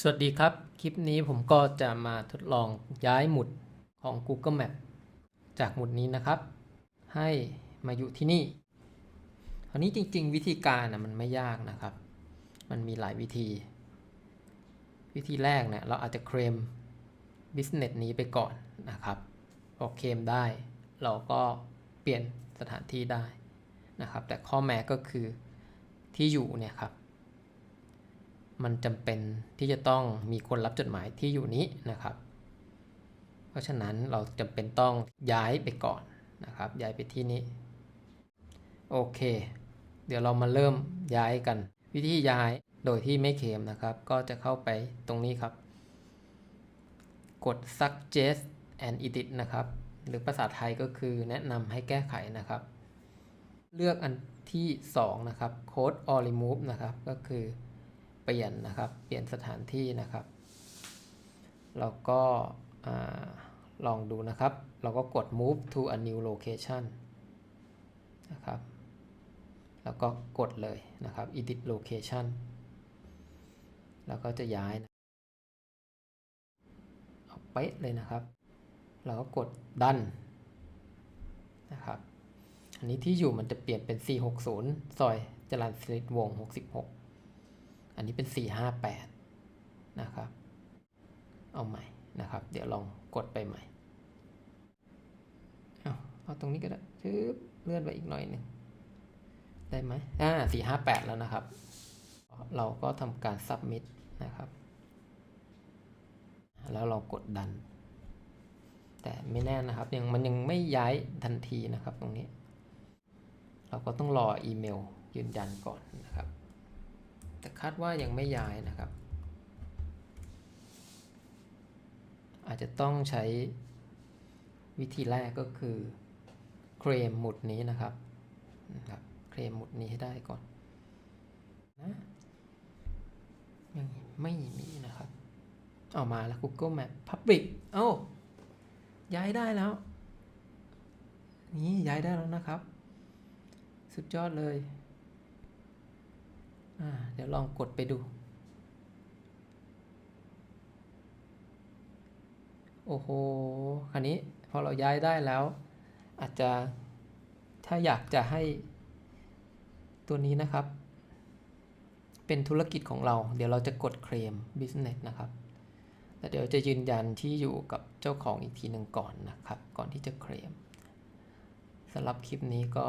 สวัสดีครับ คลิปนี้ผมก็จะมาทดลองย้ายหมุดของ Google Map จากหมุดนี้นะครับ ให้มาอยู่ที่นี่คราวนี้จริง ๆ วิธีการนะมันไม่ยากนะครับ มันมีหลายวิธี วิธีแรกเนี่ยเราอาจจะเคลม business นี้ไปก่อนนะครับ พอเคลมได้ เราก็เปลี่ยนสถานที่ได้นะครับ แต่ข้อแม้ก็คือที่อยู่เนี่ยครับ มันจำเป็นที่จะต้องมีคนรับจดหมายที่อยู่นี้นะครับ เพราะฉะนั้นเราจำเป็นต้องย้ายไปก่อนนะครับ ย้ายไปที่นี้ โอเค เดี๋ยวเรามาเริ่มย้ายกัน วิธีย้ายโดยที่ไม่เค็มนะครับ ก็จะเข้าไปตรงนี้ครับ กด suggest and edit นะครับ หรือภาษาไทยก็คือแนะนำให้แก้ไขนะครับ เลือกอันที่ 2 นะครับ code or remove นะครับ ก็คือ เปลี่ยนนะครับ เปลี่ยนสถานที่นะครับเราก็ลองดูนะครับ เราก็กด move to a new location นะครับ แล้วก็กดเลยนะครับ edit location แล้วก็จะย้ายนะเอาเป๊ะเลยนะครับ เราก็กดดันนะครับ อันนี้ที่อยู่มันจะเปลี่ยนเป็น 460 ซอยจรัญสนิทวง 66 อันนี้เป็น 458 นะครับ เอาใหม่นะครับ เดี๋ยวลองกดไปใหม่ เอาเอาตรงนี้ก็ได้ชึบเลื่อนไปอีกหน่อยหนึ่งได้ไหมอ่า458แล้วนะครับ เราก็ทำการ submit นะครับ แล้วเรากดดัน แต่ไม่แน่นะครับ ยังมันยังไม่ย้ายทันทีนะครับตรงนี้ เราก็ต้องรออีเมลยืนยันก่อนนะครับ คาดว่ายังไม่ย้ายนะครับ อาจจะต้องใช้วิธีแรกก็คือเคลมหมุดนี้นะครับนะครับ เคลมหมุดนี้ให้ได้ก่อนนะยังไม่มีนะครับ เออกมาแล้ว Google Map Public เอ้าย้ายได้แล้ว นี่ย้ายได้แล้วนะครับ สุดยอดเลย เดี๋ยวลองกดไปดู โอ้โหคราวนี้พอเราย้ายได้แล้ว อาจจะถ้าอยากจะให้ตัวนี้นะครับ เป็นธุรกิจของเรา เดี๋ยวเราจะกดเคลม business นะครับแต่เดี๋ยวจะยืนยันที่อยู่กับเจ้าของอีกทีหนึ่งก่อนนะครับ ก่อนที่จะเคลมสำหรับคลิปนี้ก็